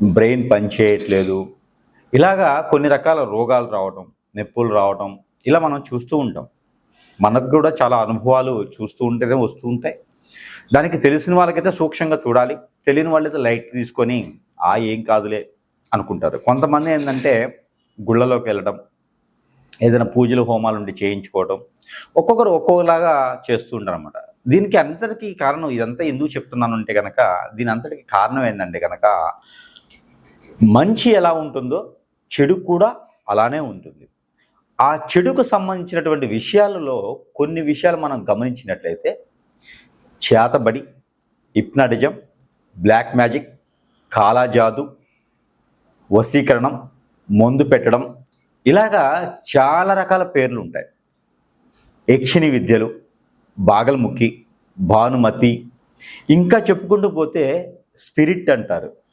Brain పనిచేయట్లేదు. ఇలాగా కొన్ని రకాల రోగాలు రావటం నొప్పులు రావటం ఇలా మనం చూస్తూ ఉంటాం. మనకు కూడా చాలా అనుభవాలు చూస్తూ ఉంటేనే వస్తూ ఉంటాయి. దానికి తెలిసిన వాళ్ళకైతే సూక్ష్మంగా చూడాలి. తెలియని వాళ్ళైతే లైట్ తీసుకొని ఆ ఏం కాదులే అనుకుంటారు. కొంతమంది ఏంటంటే గుళ్ళలోకి వెళ్ళడం ఏదైనా పూజలు హోమాలు ఉండి చేయించుకోవడం ఒక్కొక్కరు ఒక్కొక్కలాగా చేస్తూ ఉంటారు అనమాట దీనికి అంతటికీ కారణం ఇదంతా ఎందుకు చెప్తున్నాను అంటే కనుక దీని అంతటికి కారణం ఏంటంటే కనుక మంచి ఎలా ఉంటుందో చెడు కూడా అలానే ఉంటుంది. ఆ చెడుకు సంబంధించినటువంటి విషయాలలో కొన్ని విషయాలు మనం గమనించినట్లయితే చేతబడి హిప్నాటిజం బ్లాక్ మ్యాజిక్ కాలాజాదు వశీకరణం మందు పెట్టడం ఇలాగా చాలా రకాల పేర్లు ఉంటాయి. యక్షిణి విద్యలు బాగల్ముఖి భానుమతి ఇంకా చెప్పుకుంటూ పోతే స్పిరిట్ అంటారు.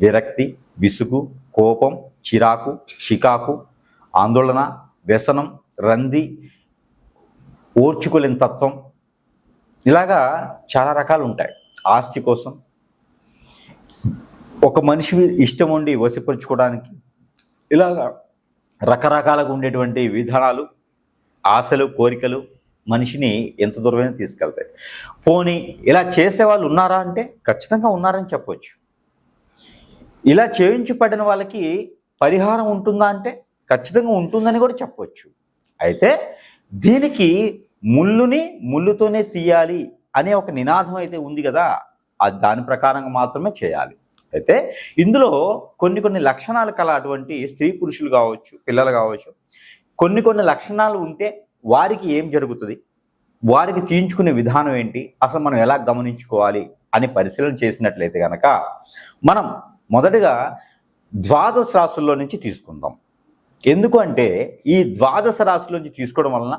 విరక్తి విసుగు కోపం చిరాకు చికాకు ఆందోళన వ్యసనం రంది ఓర్చుకోలేని తత్వం. ఇలాగా చాలా రకాలు ఉంటాయి. ఆస్తి కోసం ఒక మనిషి ఇష్టం ఉండి వసిపరుచుకోవడానికి ఇలాగా రకరకాలుగా ఉండేటువంటి విధానాలు ఆశలు కోరికలు మనిషిని ఎంత దూరమైనా తీసుకెళ్తాయి. పోనీ ఇలా చేసే వాళ్ళు ఉన్నారా అంటే ఖచ్చితంగా ఉన్నారని చెప్పవచ్చు ఇలా చేయించబడిన వాళ్ళకి పరిహారం ఉంటుందా అంటే ఖచ్చితంగా ఉంటుందని కూడా చెప్పవచ్చు అయితే దీనికి ముళ్ళుని ముళ్ళుతోనే తీయాలి అనే ఒక నినాదం అయితే ఉంది కదా అది దాని ప్రకారంగా మాత్రమే చేయాలి. అయితే ఇందులో కొన్ని కొన్ని లక్షణాలు కల అటువంటి స్త్రీ పురుషులు కావచ్చు పిల్లలు కావచ్చు కొన్ని కొన్ని లక్షణాలు ఉంటే వారికి ఏం జరుగుతుంది? వారికి తీయించుకునే విధానం ఏంటి? అసలు మనం ఎలా గమనించుకోవాలి? అని పరిశీలన చేసినట్లయితే కనుక మనం మొదటగా ద్వాదశ రాశుల్లో నుంచి తీసుకుందాం. ఎందుకు అంటే ఈ ద్వాదశ రాశుల నుంచి తీసుకోవడం వలన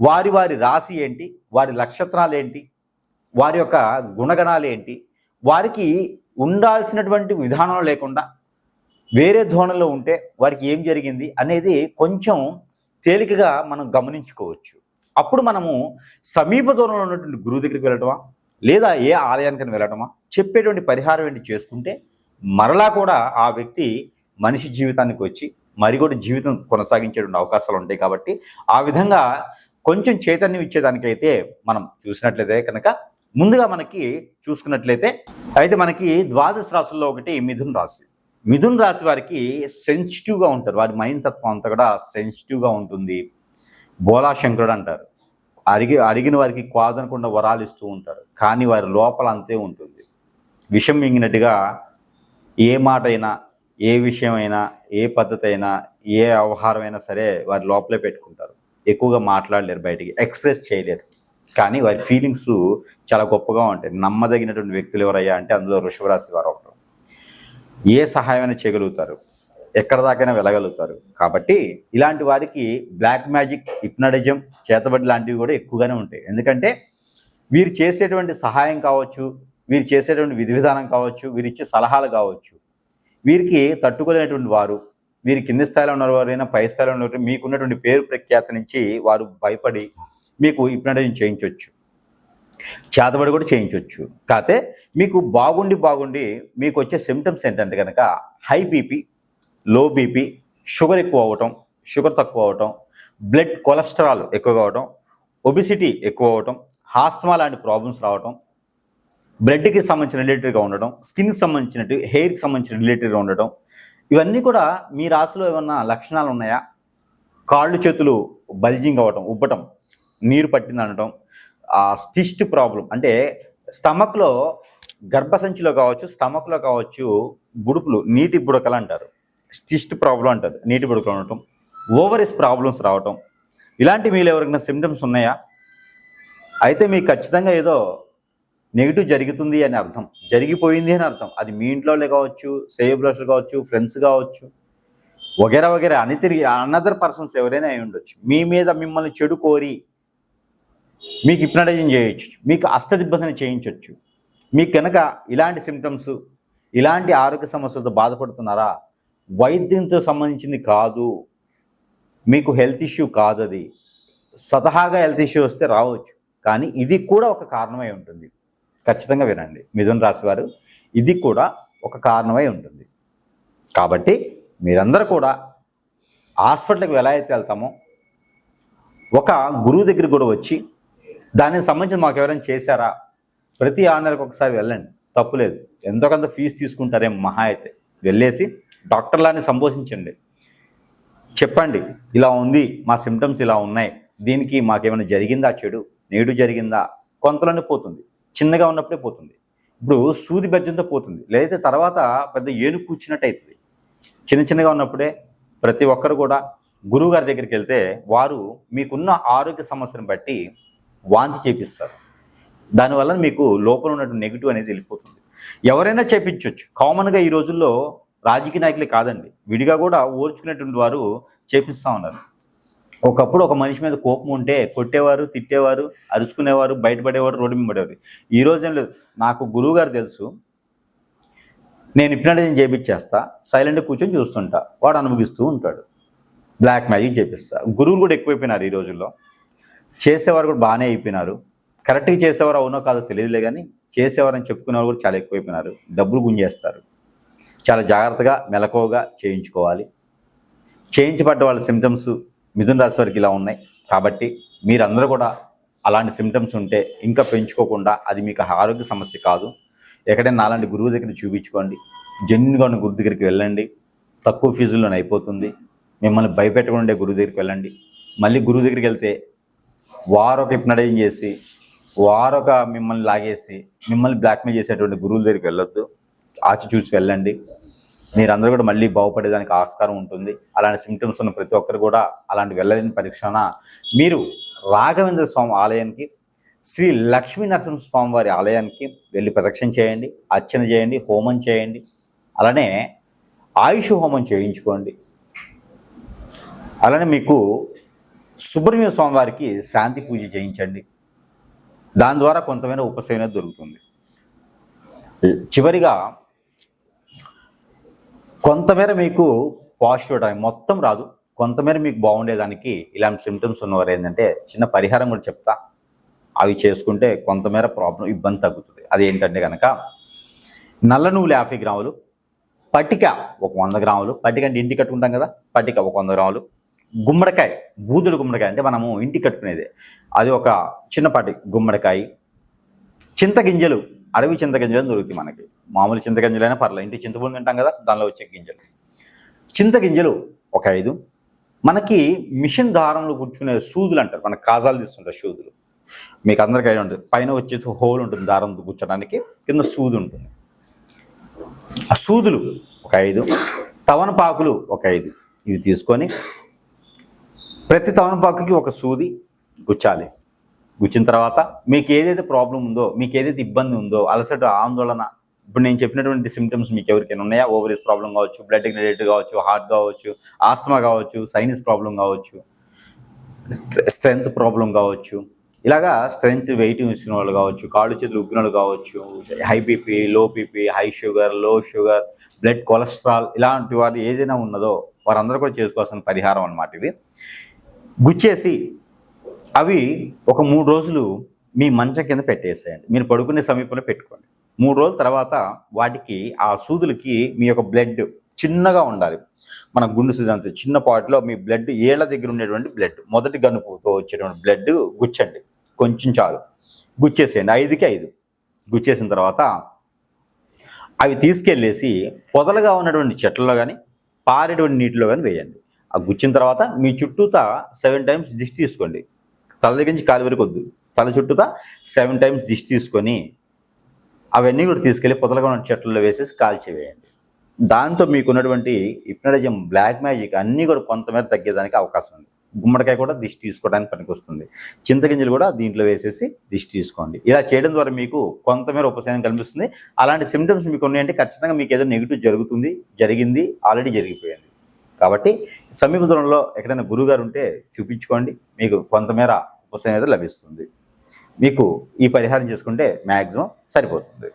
వారి వారి రాశి ఏంటి వారి నక్షత్రాలు ఏంటి వారి యొక్క గుణగణాలు ఏంటి వారికి ఉండాల్సినటువంటి విధానం లేకుండా వేరే ధోరణిలో ఉంటే వారికి ఏం జరిగింది అనేది కొంచెం తేలికగా మనం గమనించుకోవచ్చు. అప్పుడు మనము సమీప దూరంలో ఉన్నటువంటి గురువు దగ్గరికి వెళ్ళటమా లేదా ఏ ఆలయానికి వెళ్ళటమా చెప్పేటువంటి పరిహారం ఏంటి చేసుకుంటే మరలా కూడా ఆ వ్యక్తి మనిషి జీవితానికి వచ్చి మరి కూడా జీవితం కొనసాగించేటువంటి అవకాశాలు ఉంటాయి కాబట్టి ఆ విధంగా కొంచెం చైతన్యం ఇచ్చేదానికైతే మనం చూసినట్లయితే కనుక ముందుగా మనకి చూసుకున్నట్లయితే అయితే మనకి ద్వాదశ రాశుల్లో ఒకటి మిథున్ రాశి. మిథున్ రాశి వారికి సెన్సిటివ్గా ఉంటారు. వారి మైండ్ తత్వం అంతా కూడా సెన్సిటివ్గా ఉంటుంది. బోలాశంకరుడు అంటారు. అడిగి అడిగిన వారికి కాదనకుండా వరాలు ఇస్తూ ఉంటారు. కానీ వారి లోపల అంతే ఉంటుంది. విషం మింగినట్టుగా ఏ మాట అయినా ఏ విషయమైనా ఏ పద్ధతి అయినా ఏ వ్యవహారం అయినా సరే వారి లోపలే పెట్టుకుంటారు. ఎక్కువగా మాట్లాడలేరు బయటికి ఎక్స్ప్రెస్ చేయలేరు. కానీ వారి ఫీలింగ్స్ చాలా గొప్పగా ఉంటాయి. నమ్మదగినటువంటి వ్యక్తులు ఎవరయ్యా అంటే అందులో వృషభరాశి వారు ఒకరు. ఏ సహాయమైనా చేయగలుగుతారు. ఎక్కడ దాకైనా వెళ్ళగలుగుతారు. కాబట్టి ఇలాంటి వారికి బ్లాక్ మ్యాజిక్ హిప్నటిజం చేతబడి లాంటివి కూడా ఎక్కువగానే ఉంటాయి. ఎందుకంటే వీరు చేసేటువంటి సహాయం కావచ్చు వీరు చేసేటువంటి విధి విధానం కావచ్చు వీరిచ్చే సలహాలు కావచ్చు. వీరికి తట్టుకోలేనటువంటి వారు వీరి కింది స్థాయిలో ఉన్నవారైనా పై స్థాయిలో ఉన్న మీకున్నటువంటి పేరు ప్రఖ్యాతి నుంచి వారు భయపడి మీకు హిప్నటిజం చేయించవచ్చు చేతబడి కూడా చేయించవచ్చు కాకపోతే మీకు బాగుండి బాగుండి మీకు వచ్చే సిమ్టమ్స్ ఏంటంటే కనుక high BP low BP sugar ఎక్కువ అవ్వటం షుగర్ తక్కువ అవటం బ్లడ్ కొలెస్ట్రాల్ ఎక్కువగా అవటం ఒబిసిటీ ఎక్కువ అవ్వటం హాస్మా లాంటి ప్రాబ్లమ్స్ రావటం బ్లడ్కి సంబంధించిన రిలేటెడ్గా ఉండడం స్కిన్కి సంబంధించినట్టు హెయిర్కి సంబంధించిన రిలేటెడ్గా ఉండటం ఇవన్నీ కూడా మీ రాశిలో ఏమన్నా లక్షణాలు ఉన్నాయా? కాళ్ళు చేతులు బల్జింగ్ అవ్వటం ఉబ్బటం నీరు పట్టింది అనటం ఆ స్టిస్ట్ ప్రాబ్లం అంటే స్టమక్లో గర్భసంచిలో కావచ్చు స్టమక్లో కావచ్చు బుడుపులు నీటి బుడకలు అంటారు. స్టిస్ట్ ప్రాబ్లం అంటారు నీటి బుడకలు ఉండటం ఓవరీస్ ప్రాబ్లమ్స్ రావటం ఇలాంటి మీరు ఎవరికైనా సిమ్టమ్స్ ఉన్నాయా? అయితే మీకు ఖచ్చితంగా ఏదో నెగిటివ్ జరుగుతుంది అని అర్థం. జరిగిపోయింది అని అర్థం. అది మీ ఇంట్లో కావచ్చు సేబ్లర్స్ కావచ్చు ఫ్రెండ్స్ కావచ్చు. వగేరా వగేరా అని తిరిగి అనదర్ పర్సన్స్ ఎవరైనా అయి ఉండొచ్చు. మీ మీద మిమ్మల్ని చెడు కోరి మీకు హిప్నటైజం చేయొచ్చు. మీకు అష్టదిబ్బతని చేయించవచ్చు మీకు కనుక ఇలాంటి సిమ్టమ్స్ ఇలాంటి ఆరోగ్య సమస్యలతో బాధపడుతున్నారా? వైద్యంతో సంబంధించింది కాదు. మీకు హెల్త్ ఇష్యూ కాదు అది స్వతహాగా హెల్త్ ఇష్యూ వస్తే రావచ్చు. కానీ ఇది కూడా ఒక కారణమై ఉంటుంది. ఖచ్చితంగా వినండి. మిథున రాశి వారు ఇది కూడా ఒక కారణమై ఉంటుంది. కాబట్టి మీరందరూ కూడా హాస్పిటల్కి ఎలా అయితే వెళ్తామో ఒక గురువు దగ్గరికి కూడా వచ్చి దానికి సంబంధించి మాకు ఎవరైనా చేశారా? ప్రతి ఆరు నెలలకు ఒకసారి వెళ్ళండి. తప్పులేదు ఎంతో కొంత ఫీజు తీసుకుంటారేం మహా అయితే. వెళ్ళేసి డాక్టర్లాని సంబోధించండి. చెప్పండి ఇలా ఉంది మా సిమ్టమ్స్ ఇలా ఉన్నాయి. దీనికి మాకేమైనా జరిగిందా? చెడు నేడు జరిగిందా? కొంతలోనే పోతుంది. చిన్నగా ఉన్నప్పుడే పోతుంది. ఇప్పుడు సూది బెజ్జంతో పోతుంది. లేదైతే తర్వాత పెద్ద ఏనుగు కూర్చున్నట్టు అవుతుంది చిన్న చిన్నగా ఉన్నప్పుడే ప్రతి ఒక్కరు కూడా గురువు గారి దగ్గరికి వెళ్తే వారు మీకున్న ఆరోగ్య సమస్యను బట్టి వాంతి చేపిస్తారు. దానివల్ల మీకు లోపల ఉన్నటువంటి నెగిటివ్ అనేది వెళ్ళిపోతుంది. ఎవరైనా చేపించవచ్చు కామన్గా ఈ రోజుల్లో రాజకీయ నాయకులే కాదండి. విడిగా కూడా ఓర్చుకునేటువంటి వారు చేపిస్తూ ఉన్నారు. ఒకప్పుడు ఒక మనిషి మీద కోపం ఉంటే కొట్టేవారు తిట్టేవారు అరుచుకునేవారు బయటపడేవారు రోడ్డు మీద పడేవారు. ఈ రోజేం లేదు. నాకు గురువు గారు తెలుసు. నేను హిప్నటైజం చేపించేస్తా. సైలెంట్గా కూర్చొని చూస్తుంటా. వాడు అనుభవిస్తూ ఉంటాడు. బ్లాక్ మ్యాజిక్ చేపిస్తా. గురువులు కూడా ఎక్కువైపోయినారు ఈ రోజుల్లో. చేసేవారు కూడా బాగానే అయిపోయినారు. కరెక్ట్గా చేసేవారు అవునో కాదో తెలియదులే కానీ చేసేవారని చెప్పుకునేవారు కూడా చాలా ఎక్కువైపోయినారు. డబ్బులు గుంజేస్తారు. చాలా జాగ్రత్తగా మెలకువగా చేయించుకోవాలి. చేయించబడ్డ వాళ్ళ సిమ్టమ్స్ మిథున రాశి వారికి ఇలా ఉన్నాయి. కాబట్టి మీరందరూ కూడా అలాంటి సిమ్టమ్స్ ఉంటే ఇంకా పెంచుకోకుండా అది మీకు ఆరోగ్య సమస్య కాదు. ఎక్కడైనా అలాంటి గురువు దగ్గర చూపించుకోండి. జెన్యున్గా ఉన్న గురువు దగ్గరికి వెళ్ళండి. తక్కువ ఫీజుల్లోనే అయిపోతుంది. మిమ్మల్ని భయపెట్టకుండా ఉండే గురువు దగ్గరికి వెళ్ళండి. మళ్ళీ గురువు దగ్గరికి వెళ్తే వారొక హిప్నటైజ్ చేసి వారొక మిమ్మల్ని లాగేసి మిమ్మల్ని బ్లాక్మెయిల్ చేసేటువంటి గురువుల దగ్గరికి వెళ్ళొద్దు. ఆచి చూసి వెళ్ళండి. మీరందరూ కూడా మళ్ళీ బాగుపడేదానికి ఆస్కారం ఉంటుంది. అలాంటి సిమ్టమ్స్ ఉన్న ప్రతి ఒక్కరు కూడా అలాంటి వెళ్ళలేని పరీక్షణ. మీరు రాఘవేంద్ర స్వామి ఆలయానికి శ్రీ లక్ష్మీ నరసింహ స్వామి వారి ఆలయానికి వెళ్ళి ప్రదక్షిణ చేయండి అర్చన చేయండి హోమం చేయండి. అలానే ఆయుష్ హోమం చేయించుకోండి. అలానే మీకు సుబ్రహ్మణ్య స్వామి వారికి శాంతి పూజ చేయించండి. దాని ద్వారా కొంతమైన ఉపశమనం దొరుకుతుంది. చివరిగా కొంతమేర మీకు పాజిటివ్ మొత్తం రాదు. కొంతమేర మీకు బాగుండేదానికి ఇలాంటి సిమ్టమ్స్ ఉన్నవారు ఏంటంటే చిన్న పరిహారం కూడా చెప్తా. అవి చేసుకుంటే కొంతమేర ప్రాబ్లం ఇబ్బంది తగ్గుతుంది. అది ఏంటంటే కనుక నల్ల నువ్వులు యాభై గ్రాములు పట్టిక ఒక వంద గ్రాములు పట్టిక అంటే ఇంటి కట్టుకుంటాం కదా పట్టిక ఒక వంద గ్రాములు గుమ్మడికాయ బూదుడు గుమ్మడికాయ అంటే మనము ఇంటి కట్టుకునేది. అది ఒక చిన్నపాటి గుమ్మడికాయ చింతగింజలు అడవి చింతగింజలు దొరుకుతాయి మనకి. మామూలు చింతగింజలైనా పర్లేదు ఇంటి చింతపండు తింటాం కదా దానిలో వచ్చే గింజలు. చింతగింజలు ఒక ఐదు. మనకి మిషన్ దారంలో కూర్చునే సూదులు అంటారు మన కాజాలు తీస్తుంటారు సూదులు. మీకు అందరికీ ఐడియా ఉంటుంది పైన వచ్చేసి హోల్ ఉంటుంది దారంతో కూర్చోడానికి కింద సూది ఉంటుంది. ఆ సూదులు ఒక ఐదు. తవనపాకులు ఒక ఐదు. ఇవి తీసుకొని ప్రతి తవనపాకుకి ఒక సూది గుచ్చాలి. గుచ్చిన తర్వాత మీకు ఏదైతే ప్రాబ్లం ఉందో మీకు ఏదైతే ఇబ్బంది ఉందో అలసట ఆందోళన ఇప్పుడు నేను చెప్పినటువంటి సిమ్టమ్స్ మీకు ఎవరికైనా ఉన్నాయా? ఓవరీస్ ప్రాబ్లం కావచ్చు బ్లడ్ రిలేటెడ్ కావచ్చు హార్ట్ కావచ్చు ఆస్తమా కావచ్చు సైనస్ ప్రాబ్లం కావచ్చు స్ట్రెంగ్త్ ప్రాబ్లం కావచ్చు. ఇలాగా స్ట్రెంగ్త్ వెయిట్ ఇచ్చిన వాళ్ళు కావచ్చు కాళ్ళు చేతులు ఉగ్గినలు కావచ్చు high BP low BP high షుగర్లో sugar blood cholesterol ఇలాంటి వారు ఏదైనా ఉన్నదో వారందరూ కూడా చేసుకోవాల్సిన పరిహారం అనమాట ఇవి. గుచ్చేసి అవి ఒక మూడు రోజులు మీ మంచం కింద పెట్టేసేయండి. మీరు పడుకునే సమీపంలో పెట్టుకోండి. మూడు రోజుల తర్వాత వాటికి ఆ సూదులకి మీ యొక్క బ్లడ్ చిన్నగా ఉండాలి. మన గుండు సూది చిన్న పాటిలో మీ బ్లడ్ ఏళ్ళ దగ్గర ఉండేటువంటి బ్లడ్ మొదటి గనుపుతో వచ్చేటువంటి బ్లడ్ గుచ్చండి. కొంచెం చాలు. గుచ్చేసేయండి. ఐదుకి ఐదు. గుచ్చేసిన తర్వాత అవి తీసుకెళ్ళేసి పొదలుగా ఉన్నటువంటి చెట్లలో కానీ పారేటువంటి నీటిలో కానీ వేయండి. ఆ గుచ్చిన తర్వాత మీ చుట్టూతా సెవెన్ టైమ్స్ దిష్టి తీసుకోండి. తల దగ్గర నుంచి కాలు వరకు వద్దు. తల చుట్టూతా సెవెన్ టైమ్స్ దిష్టి తీసుకొని అవన్నీ కూడా తీసుకెళ్ళి పొదలుగా ఉన్న చెట్లలో వేసేసి కాల్చివేయండి దాంతో మీకు ఉన్నటువంటి హిప్నటిజం బ్లాక్ మ్యాజిక్ అన్నీ కూడా కొంతమేర తగ్గేదానికి అవకాశం ఉంది. గుమ్మడికాయ కూడా దిష్టి తీసుకోవడానికి పనికొస్తుంది. చింతగింజలు కూడా దీంట్లో వేసేసి దిష్టి తీసుకోండి. ఇలా చేయడం ద్వారా మీకు కొంతమేర ఉపశమనం కనిపిస్తుంది అలాంటి సిమ్టమ్స్ మీకు ఉన్నాయంటే ఖచ్చితంగా మీకు ఏదో నెగిటివ్ జరుగుతుంది జరిగింది ఆల్రెడీ జరిగిపోయింది. కాబట్టి సమీప దూరంలో ఎక్కడైనా గురుగారు ఉంటే చూపించుకోండి. మీకు కొంతమేర ఉపశమనం అయితే లభిస్తుంది. మీకు ఈ పరిహారం చేసుకుంటే మ్యాక్సిమం సరిపోతుంది.